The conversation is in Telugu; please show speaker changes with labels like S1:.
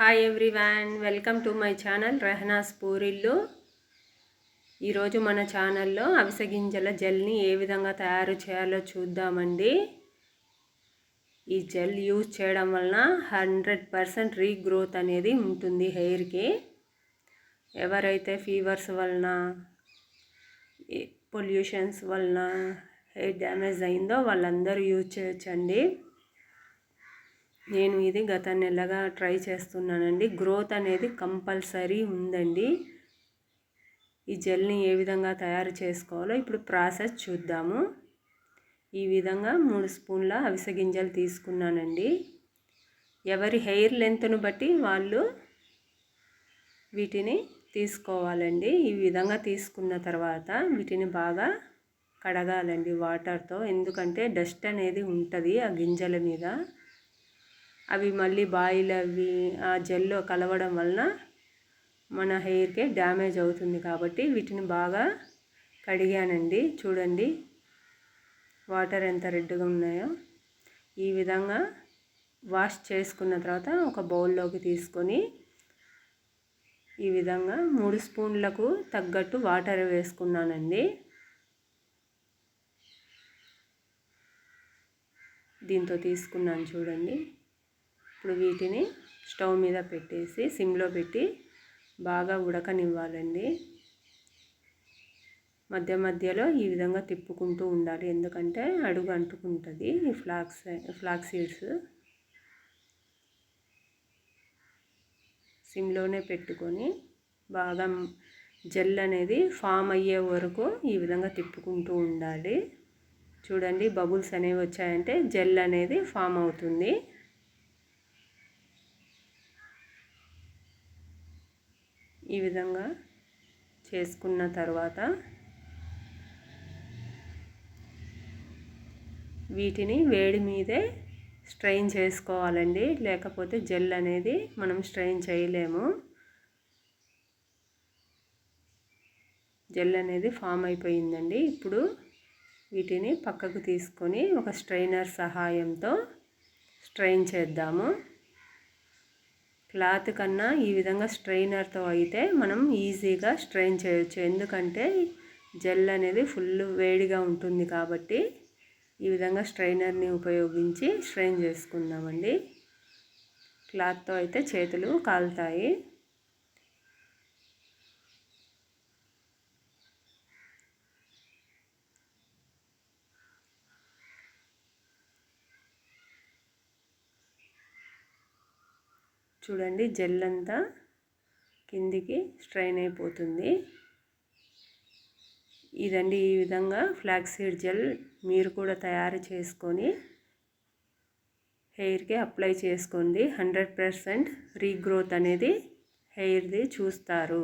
S1: Hi everyone welcome to my channel Rehana's పూరిల్లు ఈరోజు మన ఛానల్లో అవిసె గింజల జెల్ని ఏ విధంగా తయారు చేయాలో చూద్దామండి. ఈ జెల్ యూజ్ చేయడం వలన హండ్రెడ్ పర్సెంట్ రీగ్రోత్ అనేది ఉంటుంది హెయిర్కి. ఎవరైతే ఫీవర్స్ వలన పొల్యూషన్స్ వలన హెయిర్ డ్యామేజ్ అయిందో వాళ్ళందరూ యూజ్ చేయొచ్చండి. నేను ఇది గత నెలగా ట్రై చేస్తున్నానండి. గ్రోత్ అనేది కంపల్సరీ ఉందండి. ఈ జెల్ని ఏ విధంగా తయారు చేసుకోవాలో ఇప్పుడు ప్రాసెస్ చూద్దాము. ఈ విధంగా మూడు స్పూన్ల అవిసె గింజలు తీసుకున్నానండి. ఎవరి హెయిర్ లెంత్ను బట్టి వాళ్ళు వీటిని తీసుకోవాలండి. ఈ విధంగా తీసుకున్న తర్వాత వీటిని బాగా కడగాలండి వాటర్తో. ఎందుకంటే డస్ట్ అనేది ఉంటుంది ఆ గింజల మీద. అవి మళ్ళీ బాయిల్ అవి ఆ జెల్లో కలవడం వలన మన హెయిర్కే డ్యామేజ్ అవుతుంది కాబట్టి వీటిని బాగా కడిగానండి. చూడండి వాటర్ ఎంత రెడ్గా ఉన్నాయో. ఈ విధంగా వాష్ చేసుకున్న తర్వాత ఒక బౌల్లోకి తీసుకొని ఈ విధంగా మూడు స్పూన్లకు తగ్గట్టు వాటర్ వేసుకున్నానండి. దీంతో తీసుకున్నాను చూడండి. ఇప్పుడు వీటిని స్టవ్ మీద పెట్టేసి సిమ్లో పెట్టి బాగా ఉడకనివ్వాలండి. మధ్య మధ్యలో ఈ విధంగా తిప్పుకుంటూ ఉండాలి. ఎందుకంటే అడుగు అంటుకుంటుంది ఈ ఫ్లాక్స్ ఫ్లాక్ సీడ్స్. సిమ్లోనే పెట్టుకొని బాగా జెల్ అనేది ఫామ్ అయ్యే వరకు ఈ విధంగా తిప్పుకుంటూ ఉండాలి. చూడండి బబుల్స్ అనేవి వచ్చాయంటే జెల్ అనేది ఫామ్ అవుతుంది. ఈ విధంగా చేసుకున్న తర్వాత వీటిని వేడి మీదే స్ట్రెయిన్ చేసుకోవాలండి. లేకపోతే జెల్ అనేది మనం స్ట్రెయిన్ చేయలేము. జెల్ అనేది ఫామ్ అయిపోయిందండి. ఇప్పుడు వీటిని పక్కకు తీసుకొని ఒక స్ట్రైనర్ సహాయంతో స్ట్రెయిన్ చేద్దాము. క్లాత్ కన్నా ఈ విధంగా స్ట్రైనర్తో అయితే మనం ఈజీగా స్ట్రెయిన్ చేయొచ్చు. ఎందుకంటే జెల్ అనేది ఫుల్ వేడిగా ఉంటుంది కాబట్టి ఈ విధంగా స్ట్రైనర్ని ఉపయోగించి స్ట్రెయిన్ చేసుకుందామండి. క్లాత్తో అయితే చేతులు కాలుతాయి. చూడండి జెల్ అంతా కిందికి స్ట్రైన్ అయిపోతుంది. ఇదండి ఈ విధంగా ఫ్లాక్సీడ్ జెల్ మీరు కూడా తయారు చేసుకొని హెయిర్కి అప్లై చేసుకోండి. హండ్రెడ్ పర్సెంట్ రీగ్రోత్ అనేది హెయిర్ది చూస్తారు.